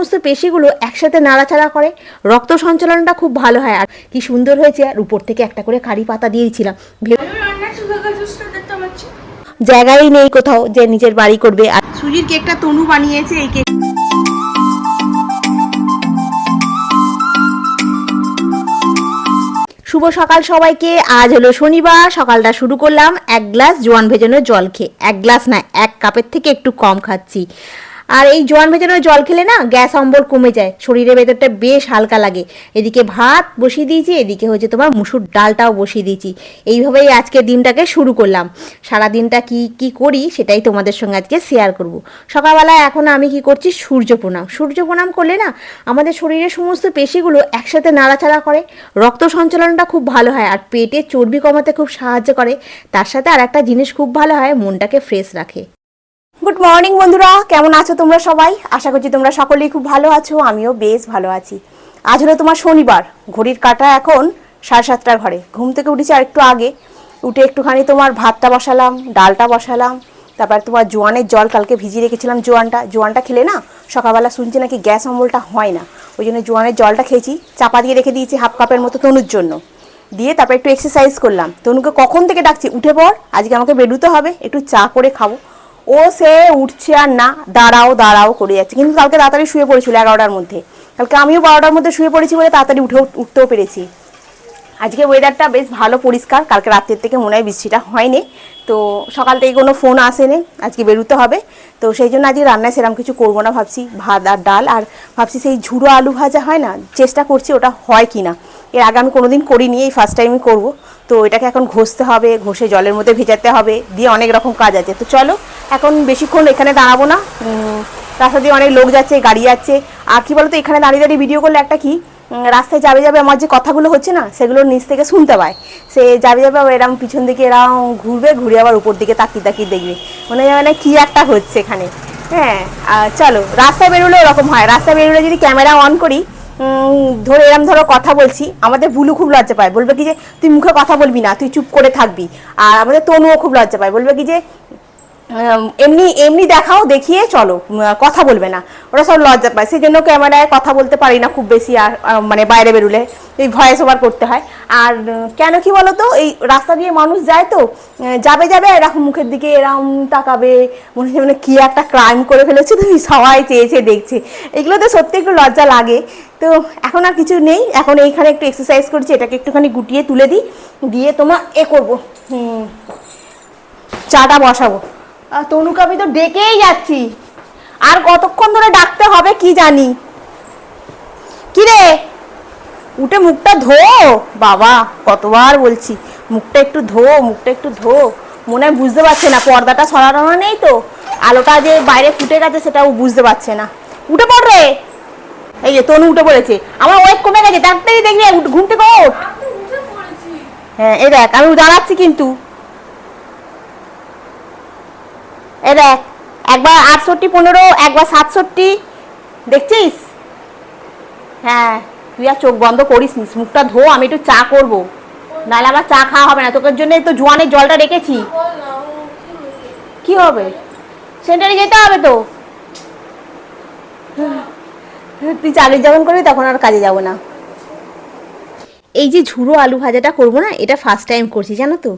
সমস্ত পেশিগুলো একসাথে নাড়াচাড়া করে। রক্ত সঞ্চালনটা খুব ভালো হয়। আর কি সুন্দর হয়েছে আর উপর থেকে একটা করে কারি পাতা দিয়েছিলাম। জায়গায় নেই কোথাও যে নিজের বাড়ি করবে। আর সুজির কেকটা তনু বানিয়েছে এই কেক শুভ সকাল সবাইকে। আজ হলো শনিবার সকালটা শুরু করলাম। এক গ্লাস জোয়ান ভেজানো জল খেয়ে। এক গ্লাস না এক কাপের থেকে একটু কম খাচ্ছি। আর এই জোয়ান ভেজানো জল খেলে না গ্যাস অম্বল কমে যায়, শরীরের ভেতরটা বেশ হালকা লাগে। এদিকে ভাত বসিয়ে দিয়েছি, এদিকে হচ্ছে তোমার মুসুর ডালটাও বসিয়ে দিয়েছি। এইভাবেই আজকে দিনটাকে শুরু করলাম। সারা দিনটা কি কি করি সেটাই তোমাদের সঙ্গে আজকে শেয়ার করব। সকালবেলায় এখন আমি কি করছি সূর্য প্রণাম সূর্য প্রণাম করলে না আমাদের শরীরের সমস্ত পেশিগুলো একসাথে নাড়াচাড়া করে, রক্ত সঞ্চালনটা খুব ভালো হয় আর পেটে চর্বি কমাতে খুব সাহায্য করে। তার সাথে আর একটা জিনিস খুব ভালো হয়, মনটাকে ফ্রেশ রাখে। গুড মর্নিং বন্ধুরা, কেমন আছো তোমরা সবাই? আশা করছি তোমরা সকলেই খুব ভালো আছো, আমিও বেশ ভালো আছি। আজ হলো তোমার শনিবার, ঘড়ির কাটা এখন সাড়ে সাতটার ঘরে। ঘুম থেকে উঠেছি আর একটু আগে, উঠে একটুখানি তোমার ভাতটা বসালাম, ডালটা বসালাম, তারপর তোমার জোয়ানের জল কালকে ভিজিয়ে রেখেছিলাম জোয়ানটা। জোয়ানটা খেলে না, সকালবেলা শুনছি নাকি গ্যাস অম্বলটা হয় না, ওই জন্য জোয়ানের জলটা খেয়েছি, চাপা দিয়ে রেখে দিয়েছি হাফ কাপের মতো তনুর জন্য। দিয়ে তারপর একটু এক্সারসাইজ করলাম। তনুকে কখন থেকে ডাকছি? উঠে পড়, আজকে আমাকে বেরোতে হবে, একটু চা করে খাব। ও সে উঠছে আর না, দাঁড়াও দাঁড়াও করে যাচ্ছে। কিন্তু কালকে তাড়াতাড়ি শুয়ে পড়েছিল এগারোটার মধ্যে। কালকে আমিও বারোটার মধ্যে শুয়ে পড়েছি বলে তাড়াতাড়ি উঠেও, উঠতেও পেরেছি। আজকে ওয়েদারটা বেশ ভালো, পরিষ্কার। কালকে রাত্রের থেকে মনে হয় বৃষ্টিটা হয়নি। তো সকাল থেকে কোনো ফোন আসেনি। আজকে বেরোতে হবে। তো সেই জন্য আজকে রান্নায় সেরকম কিছু করব না, ভাবছি ভাত আর ডাল, আর ভাবছি সেই ঝুড়ো আলু ভাজা হয় না, চেষ্টা করছি ওটা হয় কি না। এর আগে আমি কোনোদিন করিনি, এই ফার্স্ট টাইমই করব। তো এটাকে এখন ঘষতে হবে, ঘষে জলের মধ্যে ভেজাতে হবে, দিয়ে অনেক রকম কাজ আছে। তো চলো, এখন বেশিক্ষণ এখানে দাঁড়াবো না। রাস্তা দিয়ে অনেক লোক যাচ্ছে, গাড়ি যাচ্ছে। আর কি বলতো, এখানে দাঁড়িয়ে দাঁড়িয়ে ভিডিও করলে একটা কি রাস্তায় যাবে যাবে আমার যে কথাগুলো হচ্ছে না, সেগুলো নিচ থেকে শুনতে পায়। সে যাবে যাবে আবার এরম পিছন দিকে এরম ঘুরবে, ঘুরে আবার উপর দিকে তাকিয়ে তাকিয়ে দেখবে। মনে হয় মানে কী একটা হচ্ছে এখানে। হ্যাঁ চলো রাস্তায় বেরোলে ওরকম হয়। রাস্তায় বেরোলে যদি ক্যামেরা অন করি ধরে এরম ধরো কথা বলছি, আমাদের বুলু খুব লজ্জা পায়। বলবে কি যে, তুই মুখে কথা বলবি না, তুই চুপ করে থাকবি। আর আমাদের তনুও খুব লজ্জা পায়। বলবে কি যে এমনি এমনি দেখাও, দেখিয়ে চলো কথা বলবে না। ওরা সব লজ্জা পায়। সেই জন্য ক্যামেরায় কথা বলতে পারি না খুব বেশি আর মানে বাইরে বেরোলে। এই ভয়েস ওভার করতে হয়। আর কেন কি বলো তো এই রাস্তা দিয়ে মানুষ যায় তো যাবে যাবে, এরকম মুখের দিকে এরকম তাকাবে, মনে হচ্ছে মানে কী একটা ক্রাইম করে ফেলেছে তুমি সবাই চেয়েছে দেখছে। এগুলো তো সত্যি একটু লজ্জা লাগে। তো এখন আর কিছু নেই। এখন এইখানে একটু এক্সারসাইজ করছি, এটাকে একটুখানি গুটিয়ে তুলে দিই। দিয়ে তোমার এ করব। চাটা বসাবো। তনুকে আমি তো ডেকেই যাচ্ছি। আর কতক্ষণ ধরে ডাকতে হবে কি জানি। কি রে উঠে মুখটা ধো। বাবা কতবার বলছি। মুখটা একটু ধো মুখটা একটু ধো। মনে হয় বুঝতে পারছে না পর্দাটা সরানো নেই তো। আলোটা যে বাইরে ফুটে গেছে সেটাও বুঝতে পারছে না। উঠে পড় রে। এই যে তনু উঠে পড়েছে। আমার ওয়েট কমে গেছে তাড়াতাড়ি দেখবি উঠ- ঘুম থেকে ওঠ হ্যাঁ এই দেখ আমি দাঁড়াচ্ছি কিন্তু। এ দেখ, একবার আটষট্টি পনেরো, একবার সাতষট্টি, দেখছিস? হ্যাঁ তুই আর চোখ বন্ধ করিস নিস মুখটা ধো, আমি একটু চা করব। নাহলে আমার চা খাওয়া হবে না, তোকে জন্য তো জোয়ানের জলটা রেখেছি। কি হবে? সেন্টারে যেতে হবে তো। তুই চাকরি যখন করবি, তখন আর কাজে যাব না। এই যে ঝুড়ো আলু ভাজাটা করব না, এটা ফার্স্ট টাইম করছি, জানো তো?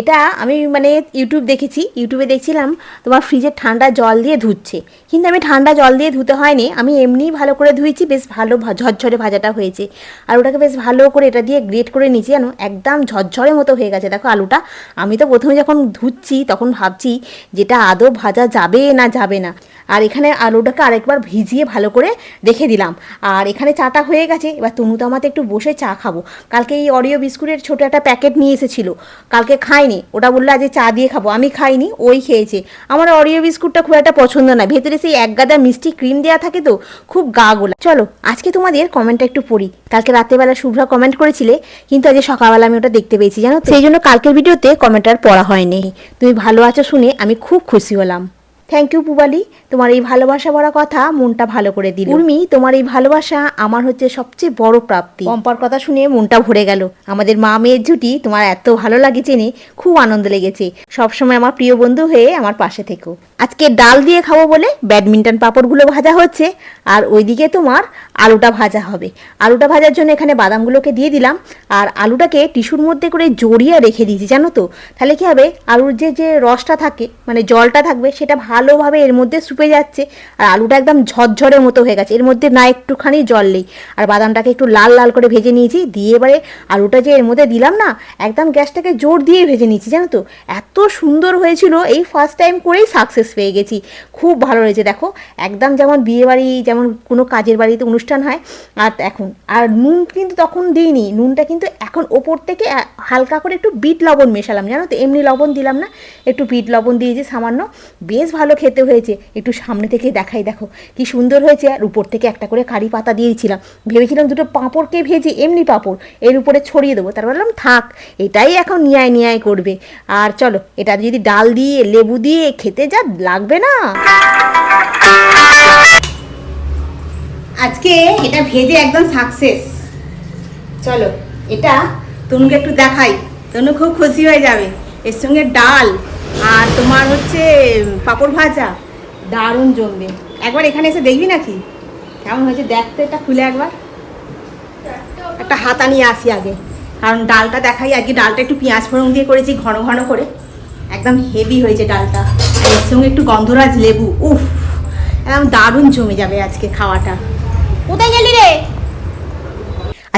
এটা আমি মানে ইউটিউব দেখেছি ইউটিউবে দেখছিলাম তোমার ফ্রিজের ঠান্ডা জল দিয়ে ধুচ্ছে। কিন্তু আমি ঠান্ডা জল দিয়ে ধুতে হয়নি, আমি এমনিই ভালো করে ধুয়েছি, বেশ ভালো ঝরঝরে ভাজাটা হয়েছে। আর ওটাকে বেশ ভালো করে এটা দিয়ে গ্রেট করে নিয়েছি, জানো? একদম ঝরঝরে মতো হয়ে গেছে, দেখো আলুটা। আমি তো প্রথমে যখন ধুচ্ছি, তখন ভাবছি যেটা আদৌ ভাজা যাবে না যাবে না। আর এখানে আলুটাকে আরেকবার ভিজিয়ে ভালো করে রেখে দিলাম। আর এখানে চাটা হয়ে গেছে, এবার তনু তো আমাদের একটু বসে চা খাব। কালকে এই অরিও বিস্কুটের ছোটো একটা প্যাকেট নিয়ে এসেছিল। কালকে খাইনি, ওটা বলল আজ চা দিয়ে খাব। আমি খাইনি, ওই খেয়েছে। আমার অরিও বিস্কুটটা খুব একটা পছন্দ না, ভেতরে সেই এক গাদা মিষ্টি ক্রিম দেওয়া থাকে তো, খুব গা গোলা। চলো, আজকে তোমাদের কমেন্টটা একটু পড়ি। কালকে রাত্রেবেলা শুভ্রা কমেন্ট করেছিলে, কিন্তু আজ সকালবেলা আমি ওটা দেখতে পেয়েছি, জানো সেই জন্য কালকের ভিডিওতে কমেন্ট আর পড়া হয়নি। তুমি ভালো আছো শুনে আমি খুব খুশি হলাম। থ্যাংক ইউ পুবালি তোমার এই ভালোবাসা ভরা কথা মনটা ভালো করে দিল। উর্মি তোমার এই ভালোবাসা আমার হচ্ছে সবচেয়ে বড় প্রাপ্তি। পম্পার কথা শুনে মনটা ভরে গেল। আমাদের মা মেয়ের জুটি তোমার এত ভালো লাগে জেনে খুব আনন্দ লেগেছে। সবসময় আমার প্রিয় বন্ধু হয়ে আমার পাশে থেকো। আজকে ডাল দিয়ে খাব বলে ব্যাডমিন্টন পাঁপড়গুলো ভাজা হচ্ছে। আর ওইদিকে তোমার আলুটা ভাজা হবে। আলুটা ভাজার জন্য এখানে বাদামগুলোকে দিয়ে দিলাম। আর আলুটাকে টিস্যুর মধ্যে করে জড়িয়ে রেখে দিয়েছি জানো তো? তাহলে কি হবে? আলুর যে যে রসটা থাকে মানে জলটা থাকবে সেটা ভালোভাবে এর মধ্যে সুপে যাচ্ছে, আর আলুটা একদম ঝরঝরের মতো হয়ে গেছে। এর মধ্যে না একটুখানি জল নেই। আর বাদামটাকে একটু লাল লাল করে ভেজে নিয়েছি, দিয়ে এবারে আলুটা যে এর মধ্যে দিলাম না, একদম গ্যাসটাকে জোর দিয়ে ভেজে নিয়েছি, জানো তো? এত সুন্দর হয়েছিল, এই ফার্স্ট টাইম করেই সাকসেস পেয়ে গেছি। খুব ভালো হয়েছে, দেখো? একদম যেমন বিয়েবাড়ি যেমন কোনো কাজের বাড়িতে অনুষ্ঠান হয়, আর এখন, আর নুন কিন্তু তখন দিইনি। নুনটা কিন্তু এখন ওপর থেকে হালকা করে একটু বিট লবণ মেশালাম, জানো তো? এমনি লবণ দিলাম না, একটু বিট লবণ দিয়েছি সামান্য। বেশ ভালো খেতে হয়েছে। একটু সামনে থেকে দেখাই, দেখো। কি সুন্দর হয়েছে। আর উপর থেকে একটা করে কারি পাতা দিয়েছিলাম। ভেবেছিলাম দুটো পাঁপড়কে ভেজে এমনি পাঁপড় এর উপরে ছড়িয়ে দেবো। তারপর বললাম, থাক, এটাই এখন নিয়ায় নিয়ায় করবে। আর চলো, এটা যদি ডাল দিয়ে, লেবু দিয়ে খেতে যা লাগবে না। আজকে এটা ভেজে একদম সাকসেস চলো, এটা তনুকে একটু দেখাই। তনু খুব খুশি হয়ে যাবে। এর সঙ্গে ডাল আর তোমার হচ্ছে পাঁপড় ভাজা, দারুণ জমবে। একবার এখানে এসে দেখবি নাকি? কেমন হয়েছে? দেখতে এটা খুলে একবার। একটা হাতা নিয়ে আসি আগে। কারণ ডালটা দেখাই, আজকে ডালটা একটু পেঁয়াজ ফোড়ন দিয়ে করেছি, ঘন ঘন করে। একদম হেভি হয়েছে ডালটা। আর এর সঙ্গে একটু গন্ধরাজ লেবু, উফ! একদম দারুণ জমে যাবে আজকে খাওয়াটা। কোথায় গেলি রে?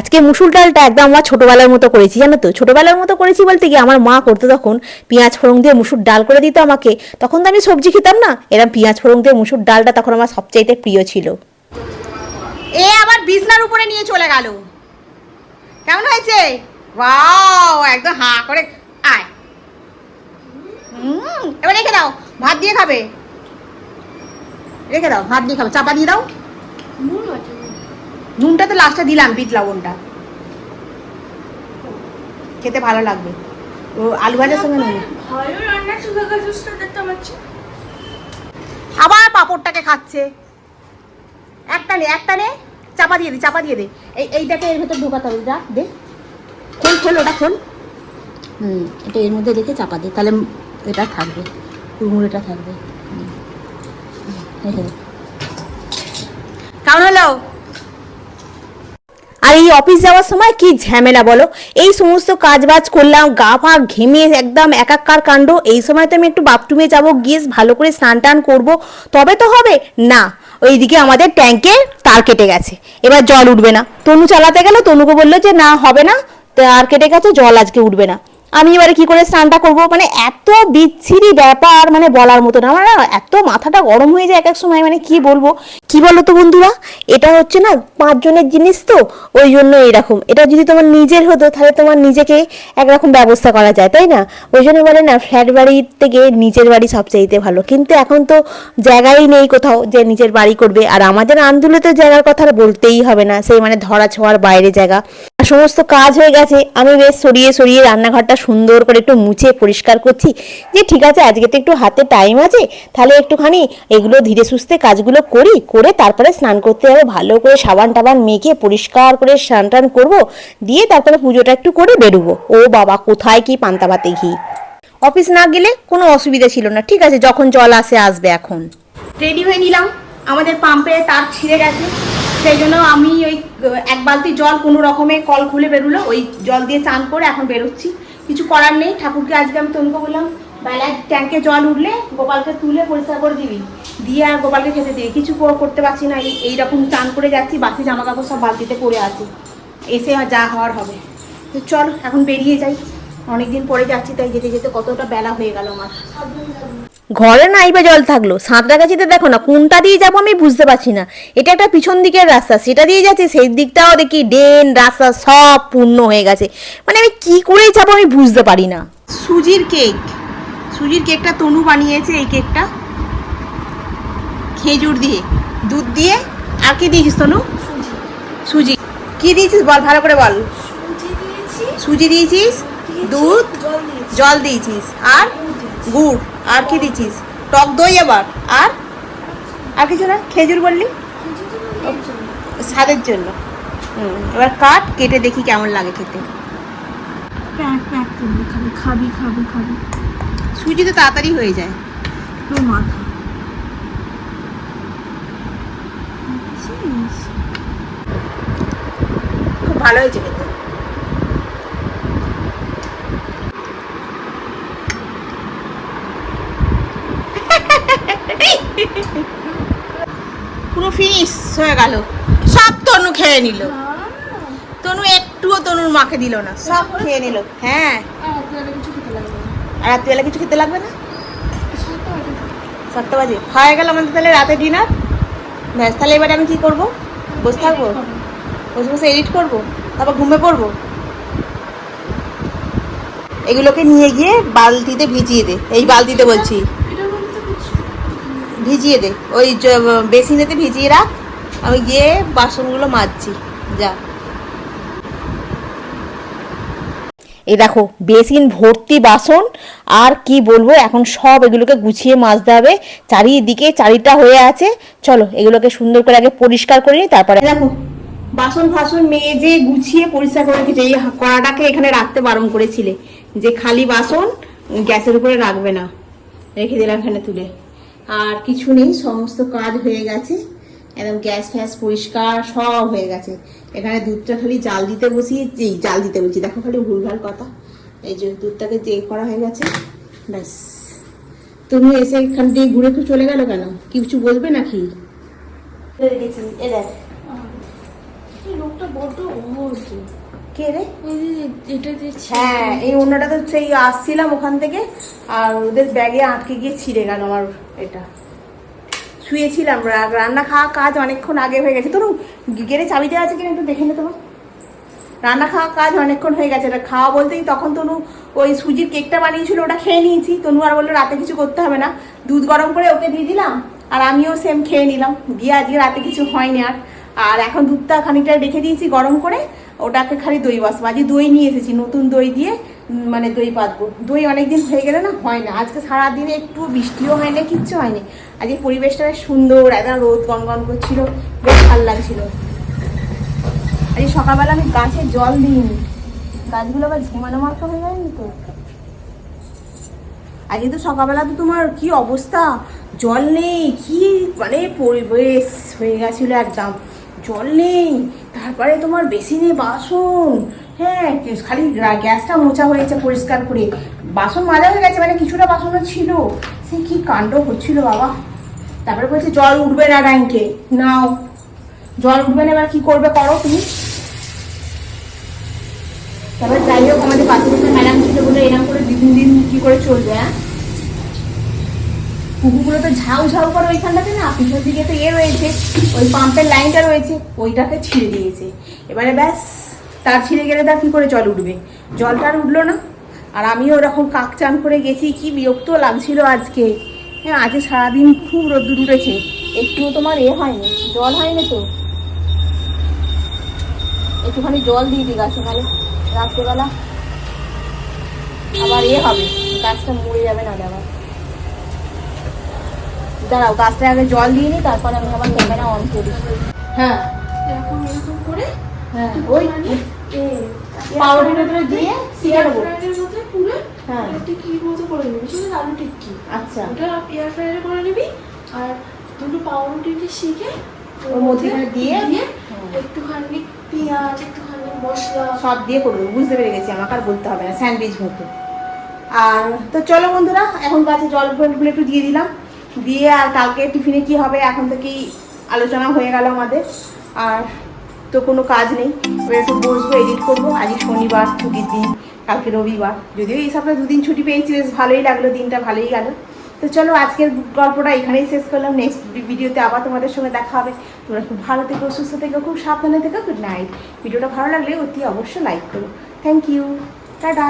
আজকে মুসুর ডালটা একদম আমার ছোটবেলার মতো করেছি, জানো তো? ছোটবেলার মতো করেছি বলতে কি আমার মা করতো তখন পেঁয়াজ ফোড়ন দিয়ে মুসুর ডাল করে দিত আমাকে। তখন তো আমি সবজি খেতাম না। এরকম পেঁয়াজ ফোড়ন দিয়ে মুসুর ডালটা তখন আমার সবচাইতে প্রিয় ছিল। এ আবার বিছনার উপরে নিয়ে চলে গেল। কেমন হয়েছে? ওয়াও, একদম হা করে আয়। হুম, এবার রেখে দাও, ভাত দিয়ে খাবে। রেখে দাও, ভাত দিয়ে খাবে, চাপা দিয়ে দাও। নুনটা তো লাস্টে দিলাম বিট লবণটা। খেতে ভালো লাগবে। ও আলু ভাজার সঙ্গে নুন। আবার পাঁপড়টাকে খাচ্ছে। একটা নে একটা নে চাপা দিয়ে দে চাপা দিয়ে দে। এই এইটাকে এর ভেতর ঢোকাতে হবে যা দে। খোল খোল ওটা খোল। হুম এটা এর মধ্যে রেখে চাপা দে তাহলে এটা থাকবে কুড়মুড়েটা থাকবে। কেমন হলো? আর এই অফিস যাওয়ার সময় কি ঝামেলা বলো? এই সমস্ত কাজ বাজ করলাম, গা ফা ঘেমে একদম একাকার কাণ্ড। এই সময় তো আমি একটু বাথরুমে যাব, গিয়ে ভালো করে স্নান টান করব। তবে তো হবে? না, ওইদিকে আমাদের ট্যাঙ্কে তার কেটে গেছে। এবার জল উঠবে না। তনু চালাতে গেল, তনুকে বলল যে না, হবে না। তার কেটে গেছে, জল আজকে উঠবে না। আমি এবারে কি করে স্নানটা করব? মানে এত বিচ্ছিরি ব্যাপার মানে বলার মতো না। আমার এত মাথাটা গরম হয়ে যায় এক এক সময় মানে কি বলব? কি বলো তো বন্ধুরা? এটা হচ্ছে না পাঁচজনের জিনিস তো, ওই জন্য এরকম এটা যদি তোমার নিজের হতো, তাহলে তোমার নিজেকে একরকম ব্যবস্থা করা যায়, তাই না? ওই জন্য বলে না, ফ্ল্যাট বাড়ির থেকে নিজের বাড়ি সবচাইতে ভালো। কিন্তু এখন তো জায়গাই নেই কোথাও যে নিজের বাড়ি করবে। আর আমাদের আন্দোলনে তো জায়গার কথা বলতেই হবে না। সেই মানে ধরা ছোঁয়ার বাইরে জায়গা। সমস্ত কাজ হয়ে গেছে, আমি বেশ সরিয়ে সরিয়ে রান্নাঘরটা সুন্দর করে একটু মুছে পরিষ্কার করছি। যে ঠিক আছে, আজকে তো একটু হাতে টাইম আছে, তাহলে একটুখানি এগুলো ধীরে সুস্থে কাজগুলো করি, করে তারপরে স্নান করতে হবে ভালো করে সাবান টাবান মেখে পরিষ্কার করে স্নান টান করব, দিয়ে তারপরে পুজোটা একটু করে বেরোবো। ও বাবা, কোথায় কি পান্তা ভাতে ঘি? অফিস না গেলে কোনো অসুবিধা ছিল না, ঠিক আছে, যখন জল আসে, আসবে এখন। রেডি হয়ে নিলাম, আমাদের পাম্পে তার ছিঁড়ে গেছে। সেই জন্য আমি ওই, এক বালতি জল কোনো রকমে কল খুলে বেরোলো, ওই জল দিয়ে চান করে এখন বেরোচ্ছি। কিছু করার নেই, ঠাকুরকে আজকে আমি তনুকে বললাম বেলায় ট্যাঙ্কে জল উঠলে গোপালকে তুলে পরিষ্কার করে দিবি। দিয়ে আর গোপালকে খেতে দিবি কিছু করতে পারছি না, এই এইরকম চান করে যাচ্ছি বাসি জামা কাপড় সব বালতিতে পড়ে আছে। এসে যা হওয়ার হবে। তো চল, এখন বেরিয়ে যাই। অনেকদিন পরে যাচ্ছি, তাই যেতে যেতে কতটা বেলা হয়ে গেল আমার। ঘরে নাই বা জল থাকল সাঁতরাগাছিতে দেখো না, কোনটা দিয়ে যাব আমি বুঝতে পারছি না। এটা একটা পিছন দিকের রাস্তা, সেটা দিয়ে যাচ্ছে, সেই দিকটাও দেখি ড্রেন, রাস্তা সব পূর্ণ হয়ে গেছে। মানে আমি কি করে যাব আমি বুঝতে পারি না। সুজির কেক। সুজির কেকটা তনু বানিয়েছে, এই কেকটা। খেজুর দিয়ে, দুধ দিয়ে, আর কি দিয়েছিস তনু? সুজি। কি দিয়েছিস বল, ভালো করে বল। সুজি দিয়েছিস, দুধ, জল দিয়েছিস, আর গুড়। আর কি দিয়েছিস টক দই আবার? আর? আর কিছু না? খেজুর বললি? স্বাদের জন্য। হুম এবার কাট কেটে দেখি কেমন লাগে খেতে। প্যাক প্যাক করবি খাবি খাবি খাবি খাবি। সুজি তো তাড়াতাড়ি হয়ে যায়। তোর মাথা। খুব ভালো হয়েছে খেতে। পুরো ফিনিশ হয়ে গেল। সব তনু খেয়ে নিল। তনু একটুও তনুর মাকে দিল না সব খেয়ে নিল। হ্যাঁ। আর তোরা কিছু খেতে লাগবে না। রাত্রিবেলা কিছু খেতে লাগবে না? সাতটা বাজে। সাতটা গেল আমাদের তাহলে রাতে ডিনার ব্যাস তাহলে এবারে আমি কি করব? বসে থাকব? বসে বসে এডিট করব? তারপর ঘুমে পড়ব? এগুলোকে নিয়ে গিয়ে বালতিতে ভিজিয়ে দে। এই বালতিতে বলছি এটার মধ্যে তো কিছু ভিজিয়ে দে। ওই বেসিনেতে ভিজিয়ে রাখ। আমি গিয়ে বাসনগুলো মাজছি। যা। এই দেখো বেসিন ভর্তি বাসন আর কি বলব এখন সব এগুলোকে গুছিয়ে মাজতে হবে। চারিদিকে চারিটা হয়ে আছে। চলো এগুলোকে সুন্দর করে আগে পরিষ্কার করে নিই তারপরে দেখো বাসন ফাসন মেজে গুছিয়ে পরিষ্কার করে রেখেছে এই কড়াটাকে এখানে রাখতে বারণ করেছিলে। যে খালি বাসন গ্যাসের উপরে রাখবে না। রেখে দিলাম এখানে তুলে। আর কিছু নেই সমস্ত কাজ হয়ে গেছে। একদম গ্যাস ফ্যাস পরিষ্কার সব হয়ে গেছে। এখানে দুধটা খালি জাল দিতে বসিয়ে এই জাল দিতে বলছি দেখো খালি ভুলভাল কথা। এই যে দুধটাকে যে করা হয়ে গেছে। ব্যাস। তুমি এসে এখান দিয়ে ঘুরে একটু চলে গেল কেন? কিছু বলবে নাকি? লোকটা বড্ড কে রে? হ্যাঁ এই অন্যটা তো সেই আসছিলাম ওখান থেকে আর ওদের ব্যাগে আটকে গিয়ে ছিঁড়ে গেল আমার এটা। শুয়েছিলাম রান্না খাওয়া কাজ অনেকক্ষণ আগে হয়ে গেছে। তনু গেড়ে চাবিটা আছে কিনা একটু দেখে নে তোমার রান্না খাওয়া কাজ অনেকক্ষণ হয়ে গেছে। এটা খাওয়া বলতেই তখন তনু ওই সুজির কেকটা বানিয়েছিল ওটা খেয়ে নিয়েছি। তনু আর বলল রাতে কিছু করতে হবে না। দুধ গরম করে ওকে দিয়ে দিলাম আর আমিও সেম খেয়ে নিলাম। দিয়ে আজকে রাতে কিছু হয়নি আর। আর এখন দুধটা খানিকটা রেখে দিয়েছি গরম করে। ওটাকে খালি দই বসবো। আজকে দই নিয়ে এসেছি, নতুন দই দিয়ে মানে দই পাতবো। দই অনেকদিন হয়ে গেলে না হয় না। আজকে সারাদিনে একটু বৃষ্টিও হয়নি কিচ্ছু হয়নি আজকে পরিবেশটা বেশ সুন্দর একদম রোদ গনগন করছিল, বেশ ভালো লাগছিল। আজ সকালবেলা আমি গাছে জল দিইনি। গাছগুলো আবার ঝিমানো মার্কা হয়ে যায়নি তো? আজকে তো সকালবেলা তো তোমার কি অবস্থা? জল নেই, কি মানে পরিবেশ হয়ে গেছিল একদম। জল নেই। তারপরে তোমার বেসিনে বাসন। হ্যাঁ খালি গ্যাসটা মোছা হয়েছে পরিষ্কার করে। বাসন মাজা হয়ে গেছে মানে কিছুটা বাসনও ছিল। সে কি কাণ্ড হচ্ছিল বাবা? তারপরে বলছে, জল উঠবে না ট্যাঙ্কে নাও। জল উঠবে না, এবার কি করবে করো তুমি? তারপরে যাই হোক, আমাদের পাশে ম্যাডাম ছিল বলে এরকম করে দিন দিন কি করে চলবে হ্যাঁ? পুকুরগুলো তো ঝাউ ঝাউ করে ওইখানটাতে না পিছন দিকে তো ইয়ে রয়েছে, ওই পাম্পের লাইনটা রয়েছে, ওইটাকে ছিঁড়ে দিয়েছে। এবারে ব্যাস, তার ছিঁড়ে গেলে তার কী করে জল উঠবে? জলটা আর উঠল না। আর আমিও ওরকম কাক চান করে গেছি, কি বিরক্ত লাগছিল আজকে। হ্যাঁ আজকে সারাদিন খুব রোদ্দুর উঠেছে। একটুও তোমার এ হয়নি, জল হয়নি তো? একটুখানি জল দিয়ে দিই গাছে তাহলে রাত্রেবেলা আবার এ হবে, গাছটা মরে যাবে না আবার। দাঁড়াও গাছটা আগে জল দিয়ে নিই তারপরে আমি আবার ক্যামেরা অন করি। হ্যাঁ। এরকম এরকম করে হ্যাঁ ওই মানে ভেতরে দিয়ে মধ্যে পুরো হ্যাঁ। মতো করে নিবি? সেটা আলু টিক্কি আচ্ছা। ওটা এয়ার ফ্রায়ারে করে নিবি আর দুটো পাউরুটিকে শিখে ওর মধ্যে দিয়ে দিয়ে একটুখানি পেঁয়াজ একটুখানি মশলা। সব দিয়ে করব বুঝতে পেরে গেছি আমাকে আর বলতে হবে না স্যান্ডউইচ মতো। আর তো চলো বন্ধুরা এখন গাছে জল একটু দিয়ে দিলাম। দিয়ে আর কালকে টিফিনে কি হবে এখন থেকেই আলোচনা হয়ে গেল আমাদের। আর তো কোনো কাজ নেই। এবার একটু বসবো, এডিট করব। আজকে শনিবার, ছুটির দিন, কালকে রবিবার। যদিও এই সপ্তাহে দুদিন ছুটি পেয়েছি, বেশ ভালোই লাগল, দিনটা ভালোই গেল। তো চলো, আজকের গল্পটা এখানেই শেষ করলাম। নেক্সট ভিডিওতে আবার তোমাদের সঙ্গে দেখা হবে। তোমরা খুব ভালো থেকো, সুস্থ থেকো, খুব সাবধানে থেকো। গুড নাইট ভিডিওটা ভালো লাগলে অতি অবশ্যই লাইক করো। Thank you tata